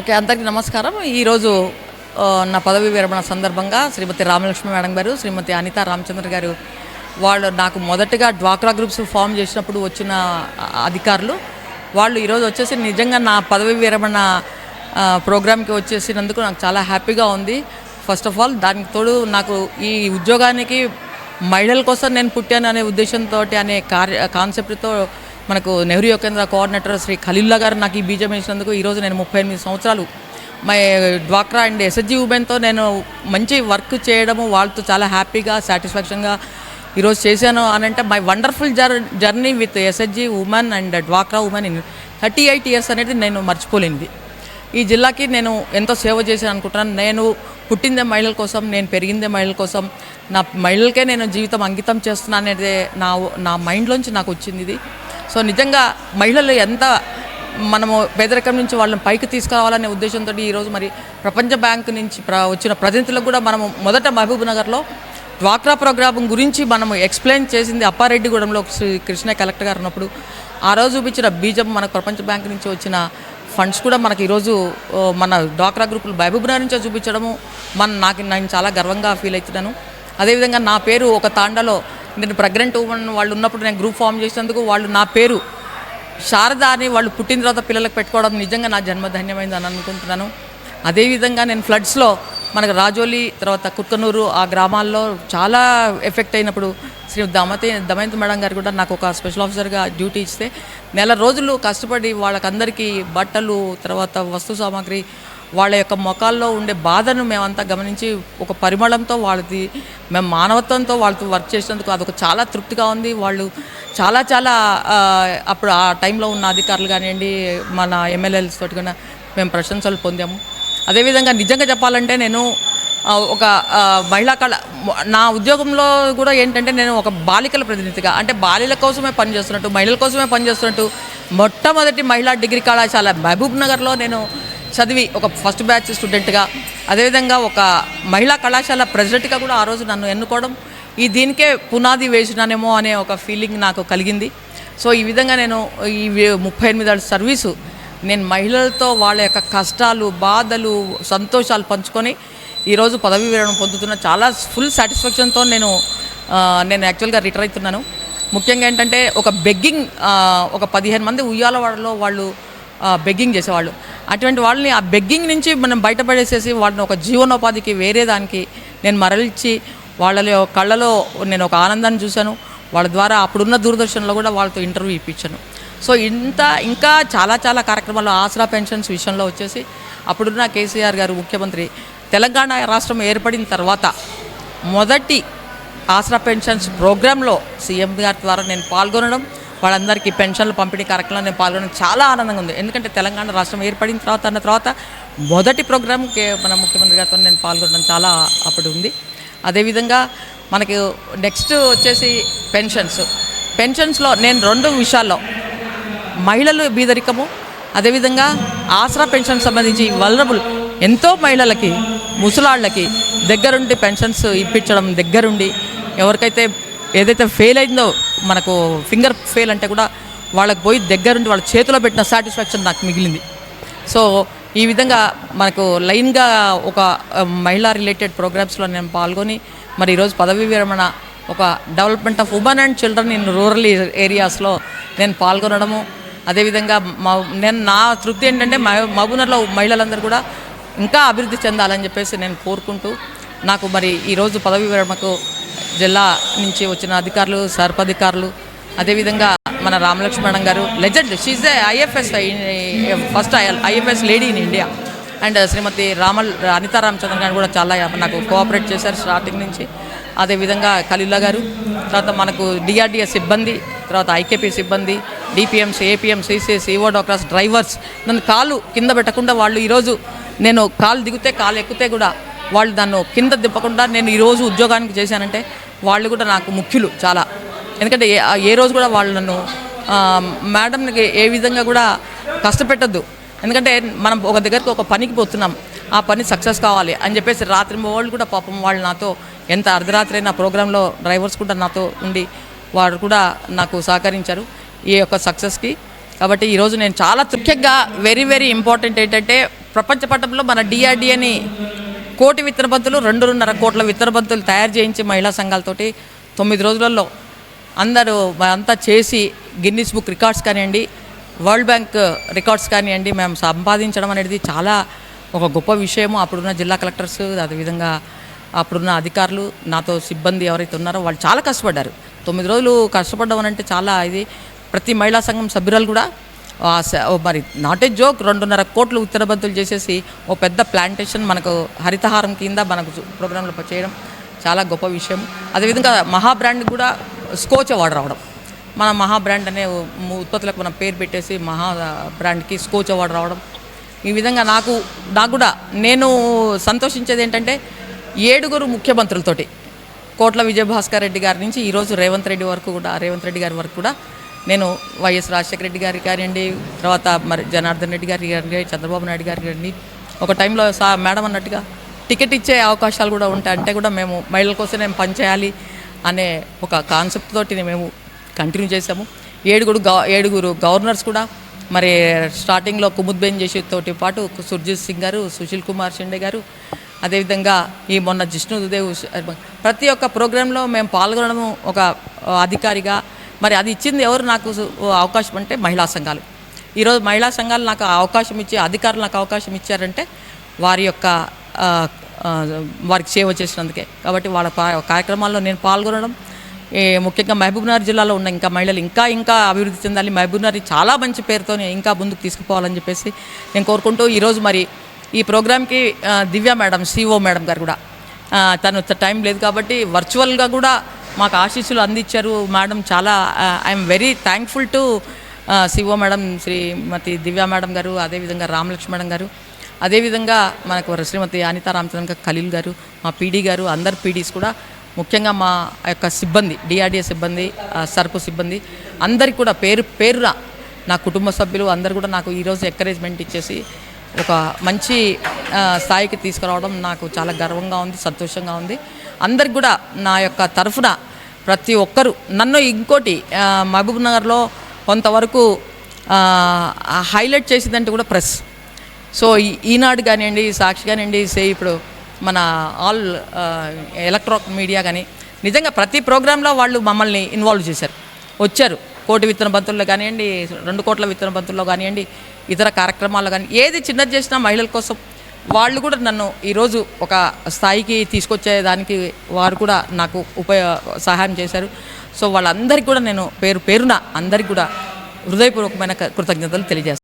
Okay అందరికీ నమస్కారం. ఈరోజు నా పదవి విరమణ సందర్భంగా శ్రీమతి రామలక్ష్మి మేడం గారు శ్రీమతి అనిత రామచంద్ర గారు వాళ్ళు నాకు మొదటగా డ్వాక్రా గ్రూప్స్ ఫామ్ చేసినప్పుడు వచ్చిన అధికారులు వాళ్ళు ఈరోజు వచ్చేసి నిజంగా నా పదవి విరమణ ప్రోగ్రామ్కి వచ్చేసినందుకు నాకు చాలా హ్యాపీగా ఉంది. ఫస్ట్ ఆఫ్ ఆల్ దానికి తోడు నాకు ఈ ఉద్యోగానికి మహిళల కోసం నేను పుట్టాను అనే ఉద్దేశంతో అనే కార్య కాన్సెప్ట్తో మనకు నెహ్రూ యొక్క కోఆర్డినేటర్ శ్రీ ఖలీల్లా గారు నాకు ఈ బీజం వేసినందుకు ఈరోజు నేను ముప్పై ఎనిమిది సంవత్సరాలు. మై డ్వాక్రా అండ్ ఎస్ఎస్జి ఉమెన్తో నేను మంచి వర్క్ చేయడము వాళ్ళతో చాలా హ్యాపీగా సాటిస్ఫాక్షన్గా ఈరోజు చేశాను అని అంటే my wonderful jour journey with SSG women and డ్వాక్రా women in thirty eight years అనేది నేను మర్చిపోలేనిది. ఈ జిల్లాకి నేను ఎంతో సేవ చేశాను అనుకుంటున్నాను. నేను పుట్టిందే మహిళల కోసం నేను పెరిగిందే మహిళల కోసం నా మహిళలకే నేను జీవితం అంకితం చేస్తున్నాను అనేది నా నా మైండ్లోంచి నాకు వచ్చింది ఇది. సో నిజంగా మహిళలు ఎంత మనము పేదరికం నుంచి వాళ్ళని పైకి తీసుకురావాలనే ఉద్దేశంతో ఈరోజు మరి ప్రపంచ బ్యాంక్ నుంచి ప్ర వచ్చిన ప్రతినిధులకు కూడా మనము మొదట మహబూబ్ నగర్లో డ్వాక్రా ప్రోగ్రాం గురించి మనము ఎక్స్ప్లెయిన్ చేసింది అప్పారెడ్డిగూడెంలో శ్రీ కృష్ణ కలెక్టర్ గారు ఉన్నప్పుడు. ఆ రోజు చూపించిన బీజం మనకు ప్రపంచ బ్యాంక్ నుంచి వచ్చిన ఫండ్స్ కూడా మనకి ఈరోజు మన డ్వాక్రా గ్రూపులు మహబూబ్ నగర్ నుంచే చూపించడము. మన నాకు నేను చాలా గర్వంగా ఫీల్ అవుతున్నాను. అదేవిధంగా నా పేరు ఒక తాండలో నేను ప్రెగ్నెంట్ ఉమెన్ వాళ్ళు ఉన్నప్పుడు నేను గ్రూప్ ఫామ్ చేసినందుకు వాళ్ళు నా పేరు శారద అని వాళ్ళు పుట్టిన తర్వాత పిల్లలకు పెట్టుకోవడం నిజంగా నా జన్మధన్యమైంది అని అనుకుంటున్నాను. అదేవిధంగా నేను ఫ్లడ్స్లో మనకు రాజోలి తర్వాత కుక్కనూరు ఆ గ్రామాల్లో చాలా ఎఫెక్ట్ అయినప్పుడు శ్రీ దమతి దమయంతి మేడం గారు కూడా నాకు ఒక స్పెషల్ ఆఫీసర్గా డ్యూటీ ఇస్తే నెల రోజులు కష్టపడి వాళ్ళకందరికీ బట్టలు తర్వాత వస్తు సామాగ్రి వాళ్ళ యొక్క ముఖాల్లో ఉండే బాధను మేమంతా గమనించి ఒక పరిమళంతో వాళ్ళది మేము మానవత్వంతో వాళ్ళతో వర్క్ చేసినందుకు అదొక చాలా తృప్తిగా ఉంది. వాళ్ళు చాలా చాలా అప్పుడు ఆ టైంలో ఉన్న అధికారులు కానివ్వండి మన ఎమ్మెల్యేలతో తోటి కూడా మేము ప్రశంసలు పొందాము. అదేవిధంగా నిజంగా చెప్పాలంటే నేను ఒక మహిళా కళ నా ఉద్యోగంలో కూడా ఏంటంటే నేను ఒక బాలికల ప్రతినిధిగా అంటే బాలికల కోసమే పనిచేస్తున్నట్టు మహిళల కోసమే పనిచేస్తున్నట్టు మొట్టమొదటి మహిళా డిగ్రీ కళాశాల మహబూబ్ నగర్లో నేను చదివి ఒక ఫస్ట్ బ్యాచ్ స్టూడెంట్గా అదేవిధంగా ఒక మహిళా కళాశాల ప్రెసిడెంట్గా కూడా ఆ రోజు నన్ను ఎన్నుకోవడం ఈ దీనికే పునాది వేసినానేమో అనే ఒక ఫీలింగ్ నాకు కలిగింది. సో ఈ విధంగా నేను ఈ ముప్పై ఎనిమిది సర్వీసు నేను మహిళలతో వాళ్ళ యొక్క కష్టాలు బాధలు సంతోషాలు పంచుకొని ఈరోజు పదవి విరమణ పొందుతున్న చాలా ఫుల్ సాటిస్ఫాక్షన్తో నేను నేను యాక్చువల్గా రిటైర్ అవుతున్నాను. ముఖ్యంగా ఏంటంటే ఒక బెగ్గింగ్ ఒక పదిహేను మంది ఉయ్యాలవాడలో వాళ్ళు బెగ్గింగ్ చేసేవాళ్ళు. అటువంటి వాళ్ళని ఆ బెగ్గింగ్ నుంచి మనం బయటపడేసేసి వాళ్ళని ఒక జీవనోపాధికి వేరే దానికి నేను మరలిచ్చి వాళ్ళ కళ్ళలో నేను ఒక ఆనందాన్ని చూశాను. వాళ్ళ ద్వారా అప్పుడున్న దూరదర్శన్లో కూడా వాళ్ళతో ఇంటర్వ్యూ ఇప్పించాను. సో ఇంత ఇంకా చాలా చాలా కార్యక్రమాలు ఆసరా పెన్షన్స్ విషయంలో వచ్చేసి అప్పుడున్న కేసీఆర్ గారు ముఖ్యమంత్రి తెలంగాణ రాష్ట్రం ఏర్పడిన తర్వాత మొదటి ఆసరా పెన్షన్స్ ప్రోగ్రాంలో సీఎం గారి ద్వారా నేను పాల్గొనడం వాళ్ళందరికీ పెన్షన్లు పంపిణీ కార్యక్రమంలో నేను పాల్గొనడం చాలా ఆనందంగా ఉంది. ఎందుకంటే తెలంగాణ రాష్ట్రం ఏర్పడిన తర్వాత అన్న తర్వాత మొదటి ప్రోగ్రాంకి మన ముఖ్యమంత్రి గారితో నేను పాల్గొనడం చాలా అప్పుడు ఉంది. అదేవిధంగా మనకి నెక్స్ట్ వచ్చేసి పెన్షన్స్. పెన్షన్స్లో నేను రెండు విషయాల్లో మహిళలు బీదరికము అదేవిధంగా ఆసరా పెన్షన్ సంబంధించి వలరబుల్ ఎంతో మహిళలకి ముసలాళ్ళకి దగ్గరుండి పెన్షన్స్ ఇప్పించడం దగ్గరుండి ఎవరికైతే ఏదైతే ఫెయిల్ అయిందో మనకు ఫింగర్ ఫెయిల్ అంటే కూడా వాళ్ళకి పోయి దగ్గరుండి వాళ్ళ చేతిలో పెట్టిన సాటిస్ఫాక్షన్ నాకు మిగిలింది. సో ఈ విధంగా మనకు లైన్గా ఒక మహిళా రిలేటెడ్ ప్రోగ్రామ్స్లో నేను పాల్గొని మరి ఈరోజు పదవి విరమణ ఒక development of women and children in rural ఏరియాస్లో నేను పాల్గొనడము. అదేవిధంగా మా నేను నా తృప్తి ఏంటంటే మహబూనర్లో మహిళలందరూ కూడా ఇంకా అభివృద్ధి చెందాలని చెప్పేసి నేను కోరుకుంటూ నాకు మరి ఈరోజు పదవి విరమణకు జిల్లా నుంచి వచ్చిన అధికారులు సర్పధికారులు అదేవిధంగా మన రామలక్ష్మణ్ గారు legend she's the IFS first IFS lady in India and Shrimati Ramal Anita Ramachandran గారు కూడా చాలా eh, నాకు కోఆపరేట్ చేశారు స్టార్టింగ్ నుంచి. అదేవిధంగా ఖలీల్లా గారు తర్వాత మనకు డిఆర్డిఎస్ సిబ్బంది తర్వాత ఐకేపీ సిబ్బంది DPMs APM CCs EO doctors drivers నన్ను కాలు కింద పెట్టకుండా వాళ్ళు ఈరోజు నేను కాలు దిగితే కాలు ఎక్కితే కూడా వాళ్ళు నన్ను కింద దిప్పకుండా నేను ఈరోజు ఉద్యోగానికి చేశానంటే వాళ్ళు కూడా నాకు ముఖ్యులు చాలా. ఎందుకంటే ఏ రోజు కూడా వాళ్ళు నన్ను మేడంకి ఏ విధంగా కూడా కష్టపెట్టద్దు. ఎందుకంటే మనం ఒక దగ్గరికి ఒక పనికి పోతున్నాం. ఆ పని సక్సెస్ కావాలి అని చెప్పేసి రాత్రి వాళ్ళు కూడా పాపం వాళ్ళు నాతో ఎంత అర్ధరాత్రి అయినా ప్రోగ్రాంలో డ్రైవర్స్ కూడా నాతో ఉండి వారు కూడా నాకు సహకరించారు ఈ యొక్క సక్సెస్కి. కాబట్టి ఈరోజు నేను చాలా ముఖ్యంగా వెరీ వెరీ ఇంపార్టెంట్ ఏంటంటే ప్రపంచ పట్టంలో మన డిఆర్డిఏని కోటి విత్తనబంతులు రెండున్నర కోట్ల విత్తనబంతులు తయారు చేయించి మహిళా సంఘాలతోటి తొమ్మిది రోజులలో అందరూ అంతా చేసి గిన్నిస్ బుక్ రికార్డ్స్ కానివ్వండి వరల్డ్ బ్యాంక్ రికార్డ్స్ కానివ్వండి మేము సంపాదించడం అనేది చాలా ఒక గొప్ప విషయము. అప్పుడున్న జిల్లా కలెక్టర్స్ అదేవిధంగా అప్పుడున్న అధికారులు నాతో సిబ్బంది ఎవరైతే ఉన్నారో వాళ్ళు చాలా కష్టపడ్డారు. తొమ్మిది రోజులు కష్టపడడం అంటే చాలా ఇది. ప్రతి మహిళా సంఘం సభ్యురాలు కూడా మరి నాట్ ఏ జోక్ రెండున్నర కోట్లు ఉత్తరబంతులు చేసేసి ఓ పెద్ద ప్లాంటేషన్ మనకు హరితహారం కింద మనకు ప్రోగ్రాంలో చేయడం చాలా గొప్ప విషయం. అదేవిధంగా మహా బ్రాండ్ కూడా స్కోచ్ అవార్డు రావడం. మన మహా బ్రాండ్ అనే ఉత్పత్తులకు మనం పేరు పెట్టేసి మహా బ్రాండ్కి స్కోచ్ అవార్డు రావడం. ఈ విధంగా నాకు నాకు కూడా నేను సంతోషించేది ఏంటంటే ఏడుగురు ముఖ్యమంత్రులతోటి కోట్ల విజయభాస్కర్ రెడ్డి గారి నుంచి ఈరోజు రేవంత్ రెడ్డి వరకు కూడా రేవంత్ రెడ్డి గారి వరకు కూడా నేను వైఎస్ రాజశేఖర రెడ్డి గారి కానివ్వండి తర్వాత మరి జనార్దన్ రెడ్డి గారి కానివ్వండి చంద్రబాబు నాయుడు గారికి గారిని ఒక టైంలో సా మేడం అన్నట్టుగా టికెట్ ఇచ్చే అవకాశాలు కూడా ఉంటాయి. అంటే కూడా మేము మహిళల కోసం మేము పనిచేయాలి అనే ఒక కాన్సెప్ట్ తోటి మేము కంటిన్యూ చేసాము ఏడుగురు గవ ఏడుగురు గవర్నర్స్ కూడా మరి స్టార్టింగ్లో కుముద్బేన్ చేసి తోటి పాటు సుర్జిత్ సింగ్ గారు సుశీల్ కుమార్ షిండే గారు అదేవిధంగా ఈ మొన్న జిష్ణుదేవ్ ప్రతి ఒక్క ప్రోగ్రాంలో మేము పాల్గొనడం ఒక అధికారిగా మరి అది ఇచ్చింది ఎవరు నాకు అవకాశం అంటే మహిళా సంఘాలు. ఈరోజు మహిళా సంఘాలు నాకు ఆ అవకాశం ఇచ్చి అధికారులు నాకు అవకాశం ఇచ్చారంటే వారి యొక్క వారికి సేవ చేసినందుకే. కాబట్టి వాళ్ళ కార్యక్రమాల్లో నేను పాల్గొనడం ముఖ్యంగా మహబూబ్నగర్ జిల్లాలో ఉన్న ఇంకా మహిళలు ఇంకా ఇంకా అభివృద్ధి చెందాలి. మహబూబ్నగర్ చాలా మంచి పేరుతో ఇంకా ముందుకు తీసుకుపోవాలని చెప్పేసి నేను కోరుకుంటూ ఈరోజు మరి ఈ ప్రోగ్రామ్కి దివ్య మేడం సిఓ మేడం గారు కూడా. తను టైం లేదు కాబట్టి వర్చువల్గా కూడా మాకు ఆశీస్సులు అందించారు. మేడం చాలా I'm very thankful to CO madam Shrimati Divya madam గారు అదేవిధంగా రామలక్ష్మి మేడం గారు అదేవిధంగా మనకు శ్రీమతి అనితా రామచంద్ర ఖలీల్ గారు మా పీడీ గారు అందరు పీడీస్ కూడా ముఖ్యంగా మా యొక్క సిబ్బంది డిఆర్డిఏ సిబ్బంది సరుకు సిబ్బంది అందరికి కూడా పేరు పేరున నా కుటుంబ సభ్యులు అందరు కూడా నాకు ఈరోజు ఎంకరేజ్మెంట్ ఇచ్చేసి ఒక మంచి స్థాయికి తీసుకురావడం నాకు చాలా గర్వంగా ఉంది సంతోషంగా ఉంది. అందరికి కూడా నా యొక్క తరఫున ప్రతి ఒక్కరూ నన్ను ఇంకోటి ఆ, మహబూబ్ నగర్లో కొంతవరకు హైలైట్ చేసిందంటే కూడా ప్రెస్. సో ఈ- ఈనాడు కానివ్వండి సాక్షి కానివ్వండి సే ఇప్పుడు మన ఆల్ ఎలక్ట్రానిక్ మీడియా కానీ నిజంగా ప్రతి ప్రోగ్రాంలో వాళ్ళు మమ్మల్ని ఇన్వాల్వ్ చేశారు. వచ్చారు. కోటి విత్తన బంతుల్లో కానివ్వండి రెండు కోట్ల విత్తన బంతుల్లో కానివ్వండి ఇతర కార్యక్రమాల్లో కానీ ఏది చిన్నది చేసినా మహిళల కోసం వాళ్ళు కూడా నన్ను ఈరోజు ఒక స్థాయికి తీసుకొచ్చేదానికి వారు కూడా నాకు ఉపయో సహాయం చేశారు. సో వాళ్ళందరికీ కూడా నేను పేరు పేరున అందరికీ కూడా హృదయపూర్వకమైన కృతజ్ఞతలు తెలియజేస్తాను